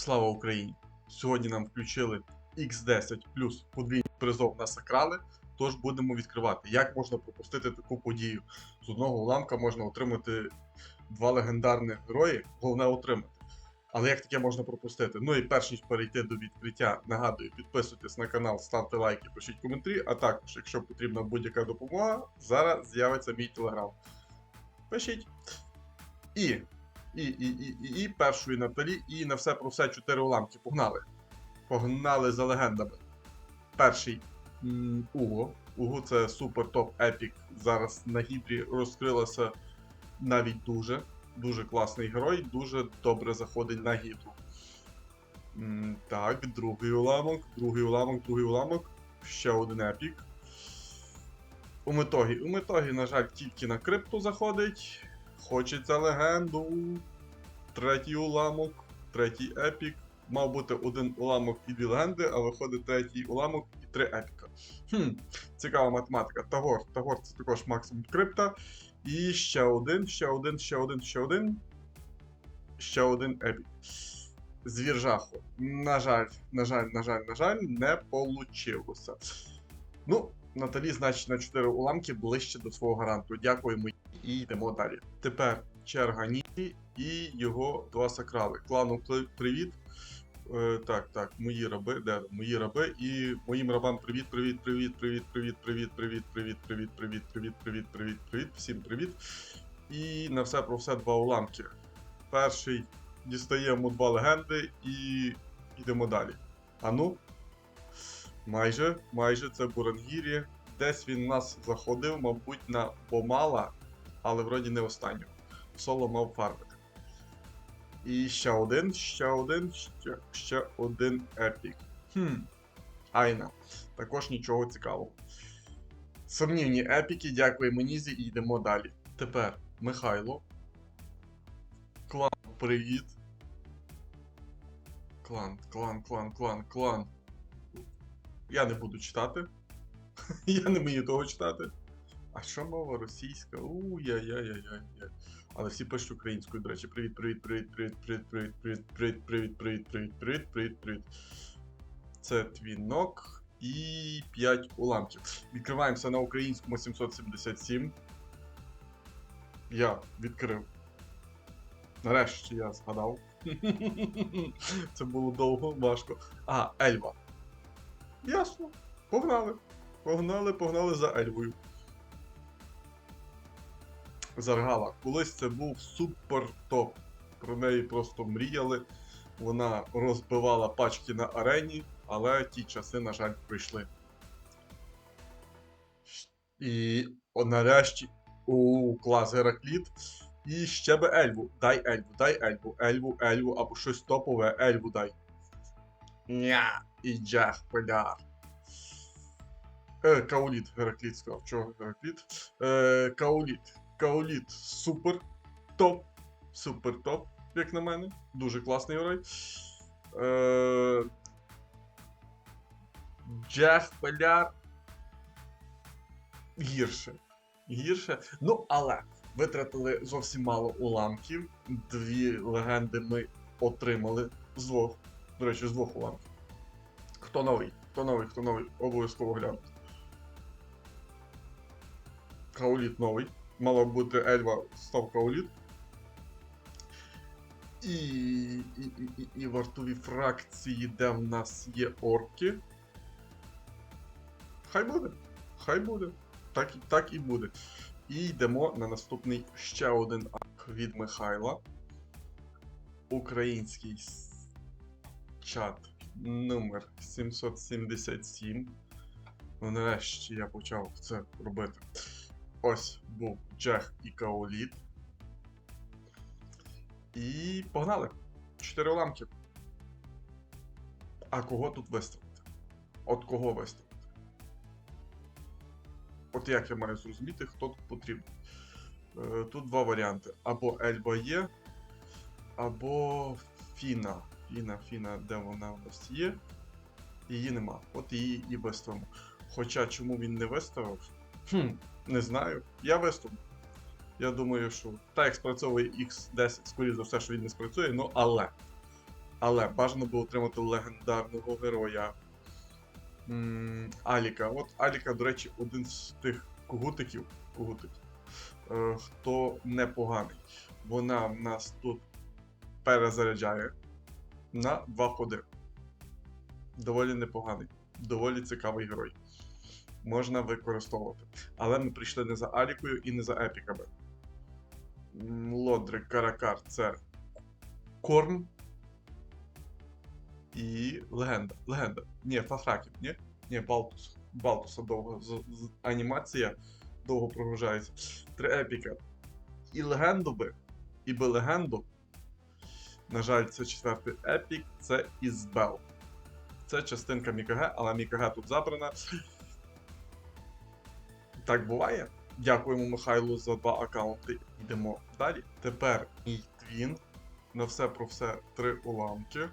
Слава Україні! Сьогодні нам включили X10 плюс подвійний призов на сакрали. Тож будемо відкривати. Як можна пропустити таку подію? З одного уламка можна отримати два легендарних герої, головне отримати. Але як таке можна пропустити? Ну і перш ніж перейти до відкриття, нагадую, підписуйтесь на канал, ставте лайки, пишіть коментарі, а також, якщо потрібна будь-яка допомога, зараз з'явиться мій телеграм. Пишіть. І, і, і, і, і, і першої Наталі, і на все про все чотири уламки. Погнали. Погнали за легендами. Перший Уго. Уго це супер топ епік. Зараз на гідрі розкрилася навіть дуже. Дуже класний герой, дуже добре заходить на гідру. Так, другий уламок, другий уламок, другий уламок. Ще один епік. У метогі. У метогі, на жаль, тільки на крипту заходить. Хочеться легенду. Третій уламок, третій епік. Мав бути один уламок і дві легенди, а виходить третій уламок і три епіка. Хм, цікава математика. Тагор. Тагор це також максимум крипта. І ще один, ще один, ще один, ще один. Ще один епік. Звір жаху. На жаль, на жаль, на жаль, на жаль, не получилося. Ну, Наталі, значить, на 4 уламки ближче до свого гаранту. Дякуємо і йдемо далі. Тепер черга Нікі і його два сакрали. Клану привіт. Е, так, так, мої раби, де мої раби, і моїм рабам привіт, привіт, привіт, привіт, привіт, привіт, привіт, привіт, привіт, привіт, привіт, привіт, привіт, привіт, всім привіт. І на все про все два уламки. Перший дістаємо два легенди і йдемо далі. А ну. Майже, майже це Бурангірі. Десь він нас заходив, мабуть, на Бомала, але вроді не останнього. Соло мав фармити. І ще один, ще один, ще, ще один епік. Хм. Айна. Також нічого цікавого. Сумнівні епіки, дякуємо Нізі і йдемо далі. Тепер Михайло. Клан, привіт. Клан, клан, клан, клан, клан. Я не буду читати. Я не вмію того читати. А що мова російська? У-яй-яй-яй-яй. Але всі пишуть українською, до речі. Привіт, привіт, привіт, привіт, привіт, привіт, привіт, привіт, привіт, привіт, привіт, привіт, привіт, привіт. Це твінок і 5 уламків. Відкриваємося на українському 777. Я відкрив. Нарешті я згадав. Це було довго, важко. А, Ельва. Ясно. Погнали. Погнали, погнали за Ельвою. Заргала. Колись це був супер топ. Про неї просто мріяли. Вона розбивала пачки на арені, але ті часи, на жаль, прийшли. І о, нарешті. У клас Геракліт. І ще би Ельву. Дай Ельву, дай Ельву, Ельву, Ельву, або щось топове, Ельву дай. Ня, і джах, поля. Е, Каоліт, Геракліт сказав. Чого Геракліт? Е, Каоліт. Каоліт супер топ. Супер топ, як на мене. Дуже класний герой. Е, Джах Поляр. Гірше. Гірше. Ну, але витратили зовсім мало уламків. Дві легенди ми отримали з двох. До речі, з двох уламків. Хто новий? Хто новий, хто новий? Обов'язково глянути. Каоліт новий. Мала бути Ельва став Каоліт. І, і, і, і, вартові фракції, де в нас є орки. Хай буде. Хай буде. Так, так і буде. І йдемо на наступний ще один арк від Михайла. Український чат номер 777. Ну, нарешті я почав це робити. Ось був Джех і Каоліт. І погнали! Чотири уламки. А кого тут виставити? От кого виставити? От як я маю зрозуміти, хто тут потрібен. Е, Тут два варіанти. Або Ельба є, або Фіна. Фіна, Фіна, де вона у нас є? Її нема. От її і виставимо. Хоча чому він не виставив? Хм, не знаю. Я виставлю. Я думаю, що так як спрацьовує X10, скоріше за все, що він не спрацює, ну але. Але бажано було отримати легендарного героя. М, Аліка. От Аліка, до речі, один з тих когутиків, когутиків е, хто непоганий. Вона в нас тут перезаряджає на два ходи. Доволі непоганий, доволі цікавий герой. Можна використовувати. Але ми прийшли не за Алікою і не за епіками. Лодрик, Каракар це Корм. І легенда. Легенда. Ні, Фафраків, ні? Ні, Балтус. Балтуса довго. Анімація довго прогружається. Три епіка. І легенду би. І би легенду. На жаль, це четвертий епік, це Ізбел. Це частинка Мікаге, але Мікаге тут забрана. Так буває. Дякуємо Михайлу за два аккаунти. Йдемо далі. Тепер мій твін. На все про все три уламки.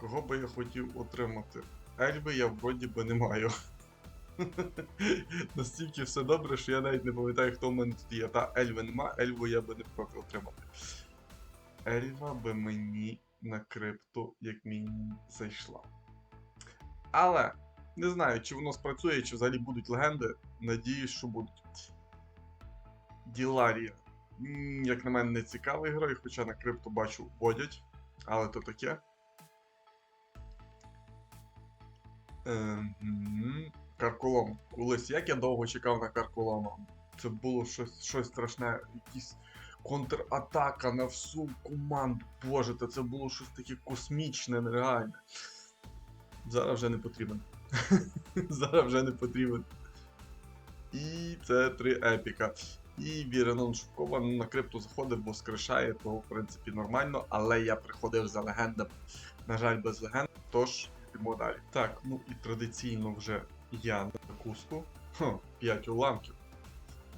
Кого би я хотів отримати? Ельви я вроді би не маю. Настільки все добре, що я навіть не пам'ятаю, хто в мене тут є. Та Ельви нема, Ельву я би не проти отримати. Ельва би мені на крипту, як мінімум, зайшла. Але не знаю, чи воно спрацює, чи взагалі будуть легенди. Надіюсь, що будуть. Діларія. Як на мене, не цікавий герой, хоча на крипту бачу водять, але то таке. Ем, Карколом. Колись як я довго чекав на Карколома. Це було щось, щось страшне, якісь контратака на всю команду. Боже, та це було щось таке космічне, нереальне. Зараз вже не потрібен. Зараз вже не потрібен. І це три епіка. І Віренон Шубкова ну, на крипту заходив, бо скришає, то в принципі нормально, але я приходив за легендами. На жаль, без легенд, тож йдемо далі. Так, ну і традиційно вже я на закуску. Хм, 5 уламків.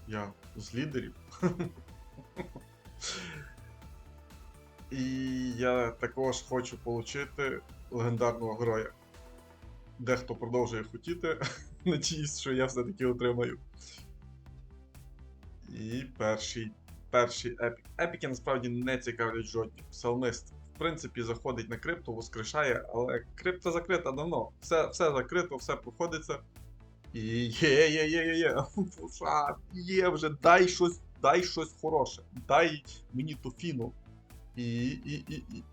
Я з лідерів. І я також хочу отримати легендарного героя. Дехто продовжує хотіти. Надіюсь, що я все-таки отримаю. І перший, перший епік. Епіки насправді не цікавлять жодні. Псалмист, в принципі, заходить на крипту, воскрешає, але крипта закрита давно. Все, все закрито, все проходиться. І є, є, є вже, дай щось, дай щось хороше, дай мені Тофіну і і, і, і,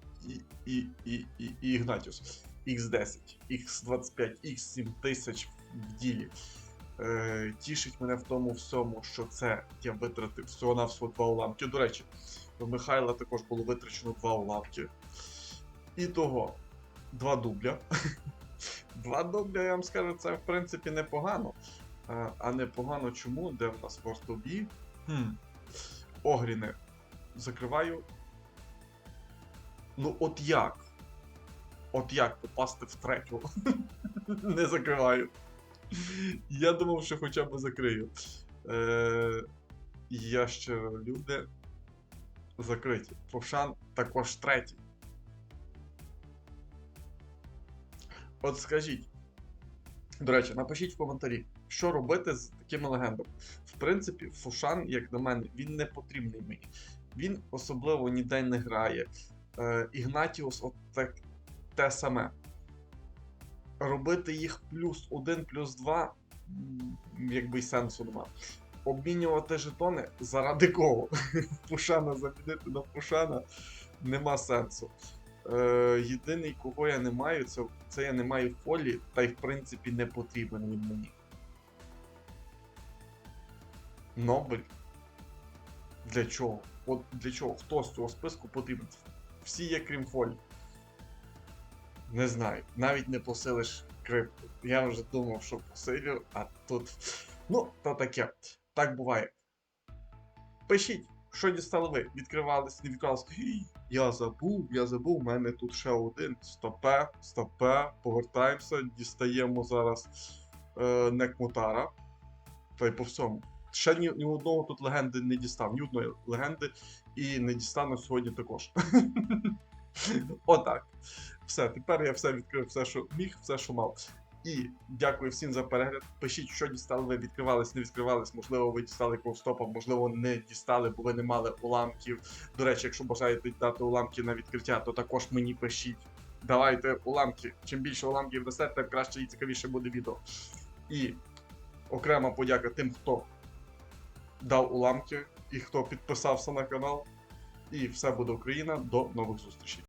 і, і, і, і Ігнатіус. Х10, Х25, Х7000 в ділі. Е, Тішить мене в тому всьому, що це я витратив всього на всього два уламки. До речі, у Михайла також було витрачено два уламки. І того два дубля. Два дубля, я вам скажу, це в принципі непогано. Е, а непогано чому, де в нас в Ортобі Хм. Огріни. Закриваю. Ну, от як? От як попасти в третю? Не закриваю. Я думав, що хоча б закрию. Е, ящеро люди закриті. Фовшан також третій. От скажіть. До речі, напишіть в коментарі, що робити з такими легендами. В принципі, Фушан, як на мене, він не потрібний мені. Він особливо ніде не грає. Е, Ігнатіус, от так, те саме. Робити їх плюс 1, плюс 2, м, якби й сенсу нема. Обмінювати жетони заради кого? Пушана замінити на Пушана нема сенсу. Е, єдиний, кого я не маю, це, це я не маю фолі, та й в принципі не потрібен він мені. Нобель. Для чого? От для чого? Хто з цього списку потрібен? Всі є крім фолі. Не знаю. Навіть не посилиш крипту. Я вже думав, що посилю, а тут. Ну, то таке. Так буває. Пишіть, що дістали ви? Відкривались, не відкривались. Я забув, я забув, у мене тут ще один. Стопе, стопе, повертаємося, дістаємо зараз е, Некмутара. Та й по всьому. Ще ні, ні одного тут легенди не дістав, ні одної легенди і не дістану сьогодні також. Отак. Все, тепер я все відкрив, все, що міг, все, що мав. І дякую всім за перегляд. Пишіть, що дістали ви, відкривались, не відкривались. Можливо, ви дістали ковстопа, можливо, не дістали, бо ви не мали уламків. До речі, якщо бажаєте дати уламки на відкриття, то також мені пишіть. Давайте уламки. Чим більше уламків дасте, тим краще і цікавіше буде відео. І окрема подяка тим, хто дав уламки і хто підписався на канал. І все буде Україна. До нових зустрічей.